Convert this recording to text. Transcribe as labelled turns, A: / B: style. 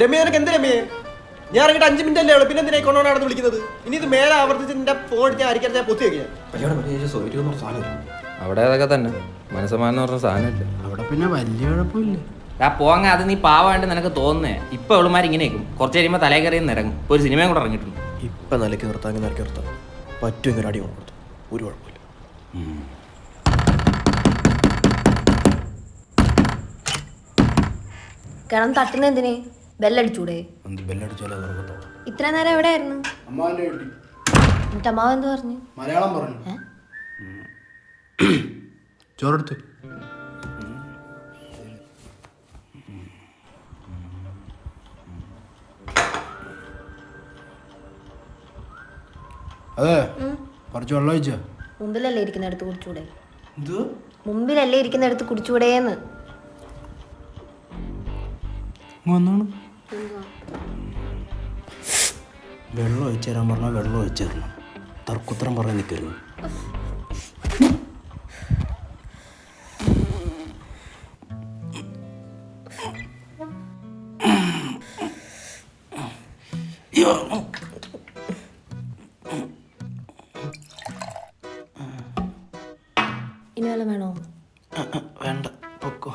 A: രമ്യ നിനക്ക് എന്ത് രമ്യേ? ഞാൻ ഇറങ്ങിട്ട് അഞ്ച് മിനിറ്റ് അല്ലേ ഉള്ളൂ. പിന്നെ എന്തിനാ കൊണ്ടോണ നടന്ന് വിളിക്കുന്നത്? ഇനി ഇത് മേലെ ആവർത്തിച്ച് നിന്റെ ഫോൺ എടുത്ത് ഞാൻ അരിക്കാൻ ഞാൻ പൊത്തി വെക്കാം
B: അവിടെ അതൊക്കെ തന്നെ. മനസ്സമാനം എന്ന് പറഞ്ഞ സാധനമില്ല
C: അവിടെ പിന്നെ വലിയ കുഴപ്പമില്ല?
D: ആ പോങ്ങ. അത് നീ പാവാണ്ട് നിനക്ക് തോന്നുന്നേ. ഇപ്പൊ അവളുമാർ ഇങ്ങനെ നിൽക്കും കുറച്ച് കഴിയുമ്പോൾ തലേ കയറി ഇറങ്ങും. ഇപ്പൊ ഒരു സിനിമയും കൂടെ ഇറങ്ങിയിട്ടുണ്ട്.
A: ഇപ്പൊ നിലയ്ക്ക് നിർത്താൻ നിലയ്ക്ക് നിർത്താം. പറ്റുമെങ്കിൽ അടി കൊടുത്തു. ഒരു കുഴപ്പമില്ല.
E: കിടന്ന് തട്ടുന്ന എന്തിന്? ബെല്ലടിച്ചൂടെ? ഇത്ര നേരം എവിടെയായിരുന്നു? എന്നിട്ട് അമ്മാവ് എന്ത് പറഞ്ഞു?
C: മലയാളം പറഞ്ഞു? ചോറെടുത്ത്. അതെ കുറച്ച് വെള്ളം ഒഴിച്ചോ?
E: മുമ്പിലല്ലേ ഇരിക്കുന്നിടത്ത് കുടിച്ചൂടെ?
C: എന്ത്?
E: മുമ്പിലല്ലേ ഇരിക്കുന്നിടത്ത് കുടിച്ചൂടേന്ന്.
C: വന്നാണ് വെള്ളം ഒഴിച്ചു തരാൻ പറഞ്ഞാൽ വെള്ളം ഒഴിച്ചു തരണം. തർക്കുത്തരം പറയാൻ നിൽക്കരുത്
E: ഇനി വല്ല വേണോ?
C: വേണ്ട. പൊക്കോ.